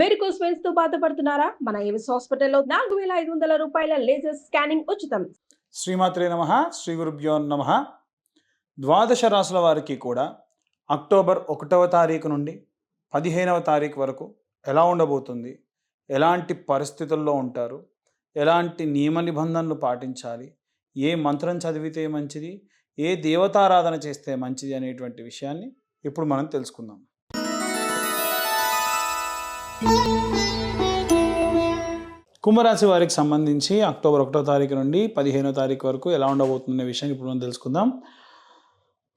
Varicose వెయిన్స్తో బాధపడుతున్నారా? మన Avis హాస్పిటల్లో నాలుగు వేల ఐదు వందల రూపాయల లేజర్ స్కానింగ్ ఉచితం. శ్రీమాత్రే నమ. శ్రీ గురుభ్యో నమ. ద్వాదశ రాసుల వారికి కూడా అక్టోబర్ ఒకటవ తారీఖు నుండి పదిహేనవ తారీఖు వరకు ఎలా ఉండబోతుంది? ఎలాంటి పరిస్థితుల్లో ఉంటారు? ఎలాంటి నియమ నిబంధనలు పాటించాలి? ఏ మంత్రం చదివితే మంచిది? ఏ దేవతారాధన చేస్తే మంచిది అనేటువంటి విషయాన్ని ఇప్పుడు మనం తెలుసుకుందాం. కుంభరాశి వారికి సంబంధించి అక్టోబర్ ఒకటో తారీఖు నుండి పదిహేనో తారీఖు వరకు ఎలా ఉండబోతుందనే విషయం ఇప్పుడు మనం తెలుసుకుందాం.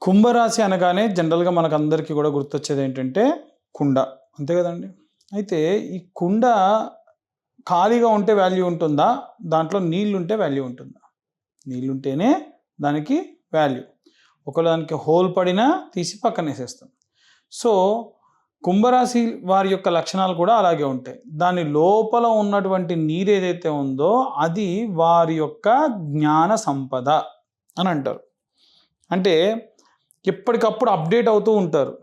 కుంభరాశి అనగానే జనరల్గా మనకు అందరికీ కూడా గుర్తొచ్చేది ఏంటంటే కుండ. అంతే కదండి? అయితే ఈ కుండ ఖాళీగా ఉంటే వాల్యూ ఉంటుందా? దాంట్లో నీళ్ళుంటే వాల్యూ ఉంటుందా? నీళ్ళు ఉంటేనే దానికి వాల్యూ. ఒకవేళ దానికి హోల్ పడినా తీసి పక్కన వేసేస్తాం సో కుంభరాశి వారి యొక్క లక్షణాలు కూడా అలాగే ఉంటాయి. దాని లోపల ఉన్నటువంటి నీరు ఏదైతే ఉందో అది వారి యొక్క జ్ఞాన సంపద అని అంటారు. అంటే ఎప్పటికప్పుడు అప్డేట్ అవుతూ ఉంటారు.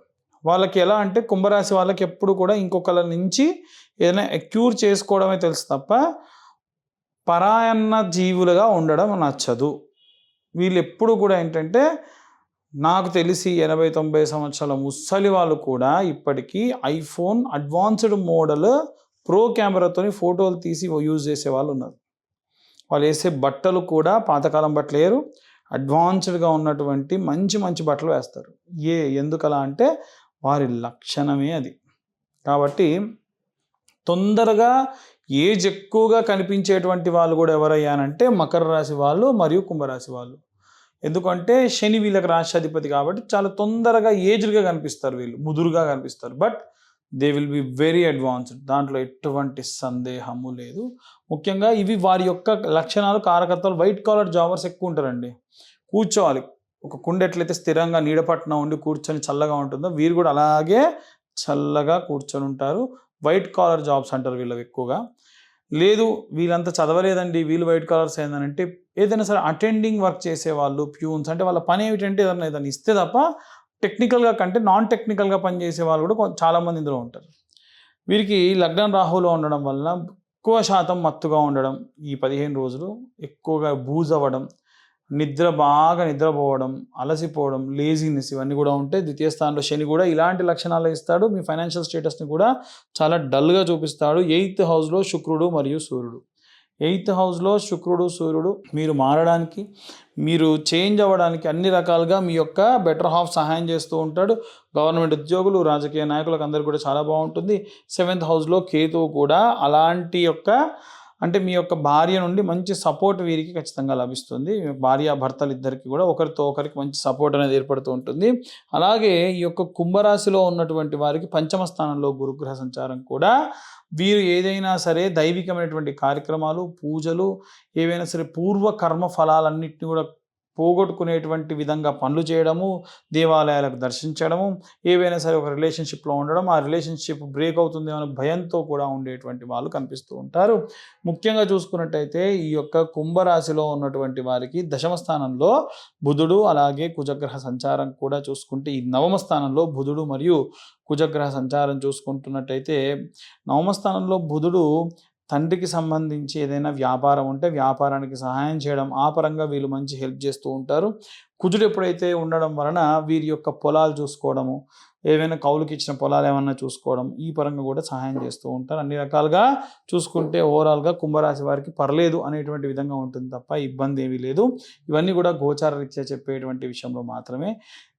వాళ్ళకి ఎలా అంటే కుంభరాశి వాళ్ళకి ఎప్పుడు కూడా ఇంకొకళ్ళ నుంచి ఏదైనా క్యూర్ చేసుకోవడమే తెలుసు తప్ప పరాయన్న జీవులుగా ఉండడం నచ్చదు. వీళ్ళు ఎప్పుడు కూడా ఏంటంటే నాకు తెలిసి ఎనభై తొంభై సంవత్సరాల ముసలి వాళ్ళు కూడా ఇప్పటికీ ఐఫోన్ అడ్వాన్స్డ్ మోడల్ ప్రో కెమెరాతోని ఫోటోలు తీసి యూజ్ చేసే వాళ్ళు ఉన్నారు. వాళ్ళు వేసే బట్టలు కూడా పాతకాలం బట్టలు వేయరు. అడ్వాన్స్డ్గా ఉన్నటువంటి మంచి మంచి బట్టలు వేస్తారు. ఏ ఎందుకలా అంటే వారి లక్షణమే అది. కాబట్టి తొందరగా ఏజ్ ఎక్కువగా కనిపించేటువంటి వాళ్ళు కూడా ఎవరయ్యానంటే మకర రాశి వాళ్ళు మరియు కుంభరాశి వాళ్ళు. ఎందుకంటే శని వీళ్ళకి రాష్ట్రాధిపతి కాబట్టి చాలా తొందరగా ఏజ్డ్గా కనిపిస్తారు వీళ్ళు ముదురుగా కనిపిస్తారు. But they will be very advanced దాంట్లో ఎటువంటి సందేహము లేదు. ముఖ్యంగా ఇవి వారి యొక్క లక్షణాలు కారకత్వాలు వైట్ కాలర్ జాబర్స్ ఎక్కువ ఉంటారండి. కూర్చోవాలి. ఒక కుండ ఎట్లయితే స్థిరంగా నీడపట్నం ఉండి కూర్చొని చల్లగా ఉంటుందో వీరు కూడా అలాగే చల్లగా కూర్చొని ఉంటారు. వైట్ కాలర్ జాబ్స్ అంటారు వీళ్ళవి ఎక్కువగా. లేదు వీళ్ళంతా చదవలేదండి వీళ్ళు వైట్ కలర్స్ ఏంటంటే ఏదైనా సరే అటెండింగ్ వర్క్ చేసే వాళ్ళు ప్యూన్స్ అంటే వాళ్ళ పని ఏమిటంటే ఏదైనా ఏదైనా ఇస్తే తప్ప టెక్నికల్గా కంటే నాన్ టెక్నికల్గా పనిచేసే వాళ్ళు కూడా చాలామంది ఇందులో ఉంటారు. వీరికి లగ్నం రాహులో ఉండడం వల్ల ఎక్కువ శాతం మత్తుగా ఉండడం ఈ పదిహేను రోజులు ఎక్కువగా బూజ్ అవ్వడం నిద్ర బాగా నిద్రపోవడం అలసిపోవడం లేజినెస్ ఇవన్నీ కూడా ఉంటే ద్వితీయ స్థానంలో శని కూడా ఇలాంటి లక్షణాలు ఇస్తాడు. మీ ఫైనాన్షియల్ స్టేటస్ని కూడా చాలా డల్గా చూపిస్తాడు. ఎయిత్ హౌస్లో శుక్రుడు మరియు సూర్యుడు. ఎయిత్ హౌస్లో శుక్రుడు సూర్యుడు మీరు మారడానికి మీరు చేంజ్ అవ్వడానికి అన్ని రకాలుగా మీ యొక్క బెటర్ హాఫ్ సహాయం చేస్తూ ఉంటాడు. గవర్నమెంట్ ఉద్యోగులు రాజకీయ నాయకులకు అందరికీ కూడా చాలా బాగుంటుంది. సెవెంత్ హౌస్లో కేతువు కూడా అలాంటి యొక్క అంటే మీ యొక్క భార్య నుండి మంచి సపోర్ట్ వీరికి ఖచ్చితంగా లభిస్తుంది. భార్య భర్తలు ఇద్దరికి కూడా ఒకరితో ఒకరికి మంచి సపోర్ట్ అనేది ఏర్పడుతూ ఉంటుంది. అలాగే ఈ యొక్క కుంభరాశిలో ఉన్నటువంటి వారికి పంచమ స్థానంలో గురుగ్రహ సంచారం కూడా వీరు ఏదైనా సరే దైవికమైనటువంటి కార్యక్రమాలు పూజలు ఏవైనా సరే పూర్వ కర్మ ఫలాలన్నింటినీ కూడా పోగొట్టుకునేటువంటి విధంగా పనులు చేయడము దేవాలయాలకు దర్శించడము ఏవైనా సరే ఒక రిలేషన్షిప్లో ఉండడం ఆ రిలేషన్షిప్ బ్రేక్ అవుతుంది అనే భయంతో కూడా ఉండేటువంటి వాళ్ళు కనిపిస్తూ ఉంటారు. ముఖ్యంగా చూసుకున్నట్టయితే ఈ యొక్క కుంభరాశిలో ఉన్నటువంటి వారికి దశమ స్థానంలో బుధుడు అలాగే కుజగ్రహ సంచారం కూడా చూసుకుంటే ఈ నవమ స్థానంలో బుధుడు మరియు కుజగ్రహ సంచారం చూసుకుంటున్నట్టయితే నవమ స్థానంలో బుధుడు తండ్రికి సంబంధించి ఏదైనా వ్యాపారం ఉంటే వ్యాపారానికి సహాయం చేయడం ఆ పరంగా వీళ్ళు మంచి హెల్ప్ చేస్తూ ఉంటారు. కుజుడు ఎప్పుడైతే ఉండడం వలన వీరి యొక్క పొలాలు చూసుకోవడము ఏవైనా కౌలుకి ఇచ్చిన పొలాలు ఏమన్నా చూసుకోవడం ఈ పరంగా కూడా సహాయం చేస్తూ ఉంటారు. అన్ని రకాలుగా చూసుకుంటే ఓవరాల్గా కుంభరాశి వారికి పర్లేదు అనేటువంటి విధంగా ఉంటుంది తప్ప ఇబ్బంది ఏమీ లేదు. ఇవన్నీ కూడా గోచార రీత్యా చెప్పేటువంటి విషయంలో మాత్రమే.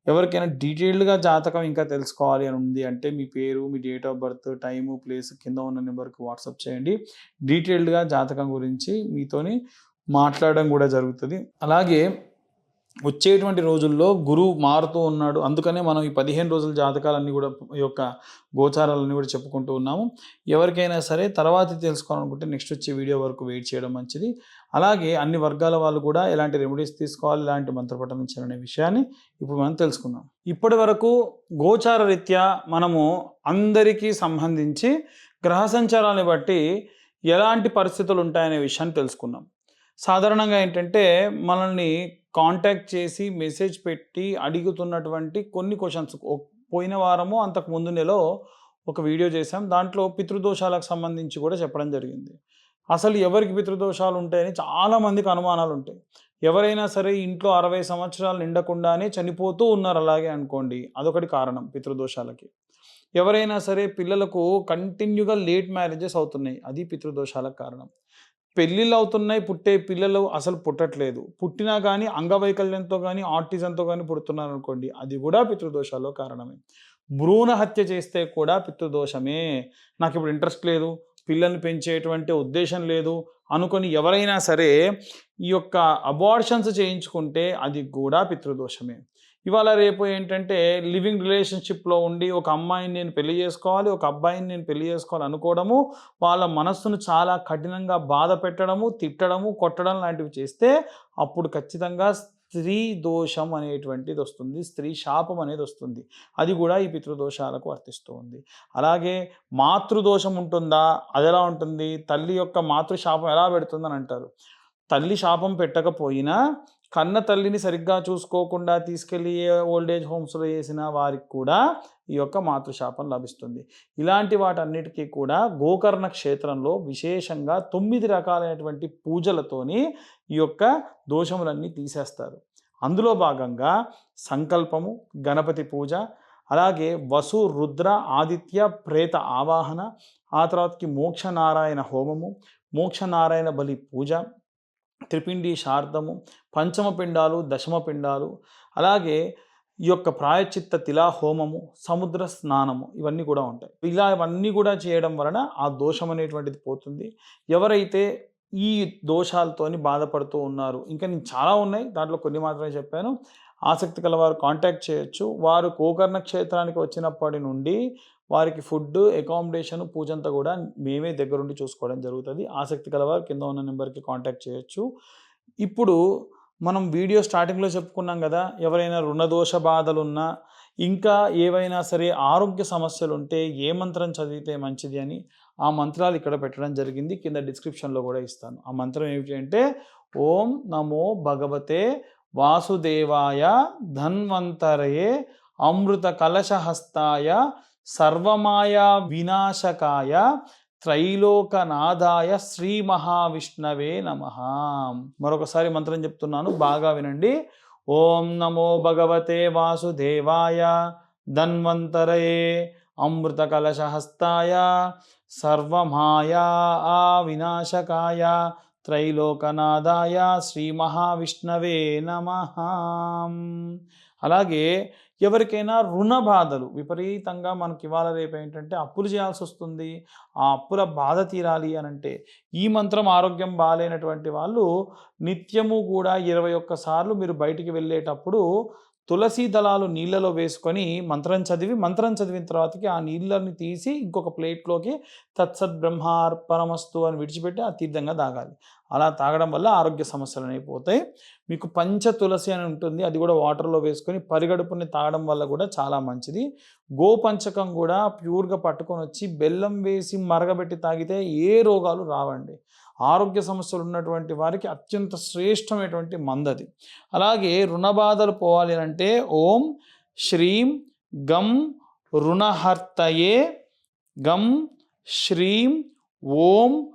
ఎవరికైనా డీటెయిల్డ్గా జాతకం ఇంకా తెలుసుకోవాలి అని ఉంది అంటే మీ పేరు మీ date of birth time place కింద ఉన్న నెంబర్కి వాట్సాప్ చేయండి. డీటెయిల్డ్గా జాతకం గురించి మీతోని మాట్లాడడం కూడా జరుగుతుంది. అలాగే వచ్చేటువంటి రోజుల్లో గురువు మారుతూ ఉన్నాడు. అందుకనే మనం ఈ పదిహేను రోజుల జాతకాలన్నీ కూడా ఈ యొక్క గోచారాలన్నీ కూడా చెప్పుకుంటూ ఉన్నాము. ఎవరికైనా సరే తర్వాత తెలుసుకోవాలనుకుంటే నెక్స్ట్ వచ్చే వీడియో వరకు వెయిట్ చేయడం మంచిది. అలాగే అన్ని వర్గాల వాళ్ళు కూడా ఎలాంటి రెమెడీస్ తీసుకోవాలి ఎలాంటి మంత్రపఠనం చేయాలనే విషయాన్ని ఇప్పుడు మనం తెలుసుకుందాం. ఇప్పటి వరకు గోచార రీత్యా మనము అందరికీ సంబంధించి గ్రహ సంచారాన్ని బట్టి ఎలాంటి పరిస్థితులు ఉంటాయనే విషయాన్ని తెలుసుకున్నాం సాధారణంగా ఏంటంటే మనల్ని కాంటాక్ట్ చేసి మెసేజ్ పెట్టి అడుగుతున్నటువంటి కొన్ని క్వశ్చన్స్. పోయిన వారము అంతకు ముందు నెలలో ఒక వీడియో చేశాం. దాంట్లో పితృదోషాలకు సంబంధించి కూడా చెప్పడం జరిగింది. అసలు ఎవరికి పితృదోషాలు ఉంటాయని చాలామందికి అనుమానాలు ఉంటాయి. ఎవరైనా సరే ఇంట్లో అరవై సంవత్సరాలు నిండకుండానే చనిపోతూ ఉన్నారు అలాగే అనుకోండి. అదొకటి కారణం పితృదోషాలకి. ఎవరైనా సరే పిల్లలకు కంటిన్యూగా లేట్ మ్యారేజెస్ అవుతున్నాయి. అది పితృదోషాలకు కారణం. పెళ్ళిళ్ళు అవుతున్నాయి పుట్టే పిల్లలు అసలు పుట్టట్లేదు. పుట్టినా కానీ అంగవైకల్యంతో కానీ ఆర్టిజంతో కానీ పుడుతున్నారు అనుకోండి అది కూడా పితృదోషాల్లో కారణమే. భ్రూణ హత్య చేస్తే కూడా పితృదోషమే. నాకు ఇప్పుడు ఇంట్రెస్ట్ లేదు పిల్లల్ని పెంచేటువంటి ఉద్దేశం లేదు అనుకొని ఎవరైనా సరే ఈ యొక్క అబార్షన్స్ చేయించుకుంటే అది కూడా పితృదోషమే. ఇవాళ రేపు ఏంటంటే లివింగ్ రిలేషన్షిప్లో ఉండి ఒక అమ్మాయిని నేను పెళ్ళి చేసుకోవాలి ఒక అబ్బాయిని నేను పెళ్ళి చేసుకోవాలి అనుకోవడము వాళ్ళ మనస్సును చాలా కఠినంగా బాధ పెట్టడము తిట్టడము కొట్టడం లాంటివి చేస్తే అప్పుడు ఖచ్చితంగా స్త్రీ దోషం అనేటువంటిది వస్తుంది స్త్రీ శాపం అనేది వస్తుంది. అది కూడా ఈ పితృదోషాలకు వర్తిస్తూ ఉంది. అలాగే మాతృదోషం ఉంటుందా? అది ఎలా ఉంటుంది? తల్లి యొక్క మాతృ శాపం ఎలా పెడుతుందని అంటారు. తల్లి శాపం పెట్టకపోయినా కన్న తల్లిని సరిగ్గా చూసుకోకుండా తీసుకెళ్ళి ఓల్డ్ ఏజ్ హోమ్స్లో వేసిన వారికి కూడా ఈ యొక్క మాతృశాపం లభిస్తుంది. ఇలాంటి వాటన్నిటికీ కూడా గోకర్ణ క్షేత్రంలో విశేషంగా తొమ్మిది రకాలైనటువంటి పూజలతోని ఈ యొక్క దోషములన్నీ తీసేస్తారు. అందులో భాగంగా సంకల్పము గణపతి పూజ అలాగే వసు రుద్ర ఆదిత్య ప్రేత ఆవాహన ఆ తర్వాతకి మోక్షనారాయణ హోమము మోక్షనారాయణ బలి పూజ త్రిపిండి శార్దము పంచమ పిండాలు దశమ పిండాలు అలాగే ఈ యొక్క ప్రాయచిత్త తిలా హోమము సముద్ర స్నానము ఇవన్నీ కూడా ఉంటాయి. ఇలా ఇవన్నీ కూడా చేయడం వలన ఆ దోషం అనేటువంటిది పోతుంది. ఎవరైతే ఈ దోషాలతోని బాధపడుతూ ఉన్నారు ఇంకా నేను చాలా ఉన్నాయి దాంట్లో కొన్ని మాత్రమే చెప్పాను. ఆసక్తి కల వారు కాంటాక్ట్ చేయొచ్చు. వారు గోకర్ణ క్షేత్రానికి వచ్చినప్పటి నుండి వారికి ఫుడ్ అకామిడేషన్ పూజంతా కూడా మేమే దగ్గరుండి చూసుకోవడం జరుగుతుంది. ఆసక్తి కలవారు కింద ఉన్న నెంబర్కి కాంటాక్ట్ చేయొచ్చు. ఇప్పుడు మనం వీడియో స్టార్టింగ్లో చెప్పుకున్నాం కదా ఎవరైనా రుణదోష బాధలున్నా ఇంకా ఏవైనా సరే ఆరోగ్య సమస్యలు ఉంటే ఏ మంత్రం చదివితే మంచిది అని ఆ మంత్రాలు ఇక్కడ పెట్టడం జరిగింది. కింద డిస్క్రిప్షన్లో కూడా ఇస్తాను. ఆ మంత్రం ఏమిటి అంటే ఓం నమో భగవతే వాసుదేవాయ ధన్వంతరయే అమృత కలశహస్తాయ సర్వమాయా వినాశకాయ త్రైలోకనాథాయ శ్రీ మహావిష్ణవే నమ. మరొకసారి మంత్రం చెప్తున్నాను బాగా వినండి. ఓం నమో భగవతే వాసుదేవాయ ధన్వంతరయే అమృత కలశహస్తాయ సర్వమాయా వినాశకాయ త్రైలోకనాథాయ శ్రీ మహావిష్ణవే నమ. అలాగే ఎవరికైనా రుణ బాధలు విపరీతంగా మనకి ఇవాళ రేపు ఏంటంటే అప్పులు చేయాల్సి వస్తుంది ఆ అప్పుల బాధ తీరాలి అని అంటే ఈ మంత్రం ఆరోగ్యం బాగాలేనటువంటి వాళ్ళు నిత్యము కూడా ఇరవై ఒక్కసార్లు మీరు బయటికి వెళ్ళేటప్పుడు తులసి దళాలు నీళ్ళలో వేసుకొని మంత్రం చదివి మంత్రం చదివిన తర్వాతకి ఆ నీళ్ళని తీసి ఇంకొక ప్లేట్లోకి తత్సత్ బ్రహ్మార్పణమస్తు అని విడిచిపెట్టి ఆ తీర్థంగా తాగాలి అలా తాగడం వల్ల ఆరోగ్య సమస్యలు అనేవి పోతాయి. మీకు పంచ తులసి అని ఉంటుంది. అది కూడా వాటర్లో వేసుకొని పరిగడుపుని తాగడం వల్ల కూడా చాలా మంచిది. గోపంచకం కూడా ప్యూర్గా పట్టుకొని వచ్చి బెల్లం వేసి మరగబెట్టి తాగితే ఏ రోగాలు రావండి. ఆరోగ్య సమస్యలు ఉన్నటువంటి వారికి అత్యంత శ్రేష్టమైనటువంటి మందది. అలాగే రుణబాధలు పోవాలి అంటే ఓం శ్రీం గం రుణహర్తయే గం శ్రీం ఓం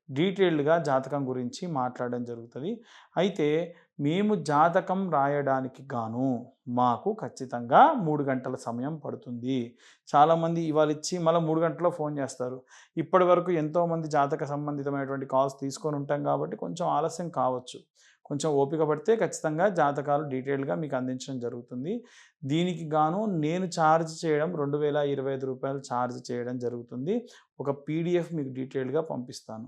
డీటెయిల్డ్గా జాతకం గురించి మాట్లాడడం జరుగుతుంది. అయితే మేము జాతకం రాయడానికి గాను మాకు ఖచ్చితంగా మూడు గంటల సమయం పడుతుంది. చాలామంది ఇవాళ ఇచ్చి మళ్ళీ మూడు గంటల్లో ఫోన్ చేస్తారు. ఇప్పటి వరకు ఎంతోమంది జాతక సంబంధితమైనటువంటి కాల్స్ తీసుకొని ఉంటాం కాబట్టి కొంచెం ఆలస్యం కావచ్చు. కొంచెం ఓపిక పడితే ఖచ్చితంగా జాతకాలు డీటెయిల్గా మీకు అందించడం జరుగుతుంది. దీనికి గాను నేను ఛార్జ్ చేయడం రెండు వేల ఇరవై ఐదు రూపాయలు ఛార్జ్ చేయడం జరుగుతుంది. ఒక పీడిఎఫ్ మీకు డీటెయిల్గా పంపిస్తాను.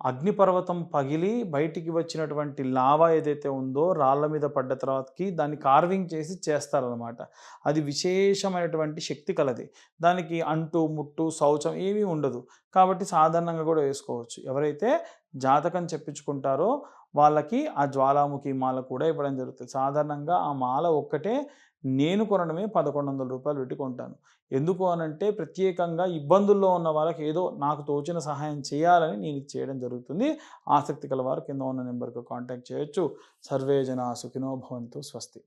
అగ్నిపర్వతం పగిలి బయటికి వచ్చినటువంటి లావా ఏదైతే ఉందో రాళ్ళ మీద పడ్డ తర్వాతకి దాన్ని కార్వింగ్ చేసి చేస్తారనమాట అది విశేషమైనటువంటి శక్తి కలది. దానికి అంటు ముట్టు శౌచం ఏమీ ఉండదు. కాబట్టి సాధారణంగా కూడా వేసుకోవచ్చు. ఎవరైతే జాతకం చెప్పించుకుంటారో వాళ్ళకి ఆ జ్వాలాముఖి మాల కూడా ఇవ్వడం జరుగుతుంది. సాధారణంగా ఆ మాల ఒక్కటే నేను కొనడమే పదకొండు వందల రూపాయలు పెట్టి కొంటాను. ఎందుకు అనంటే ప్రత్యేకంగా ఇబ్బందుల్లో ఉన్న వాళ్ళకి ఏదో నాకు తోచిన సహాయం చేయాలని నేను చేయడం జరుగుతుంది జరుగుతుంది. ఆసక్తి కలవారు. కింద ఉన్న నెంబర్కు కాంటాక్ట్ చేయొచ్చు. సర్వే జన సుఖినో భవంతు. స్వస్తి.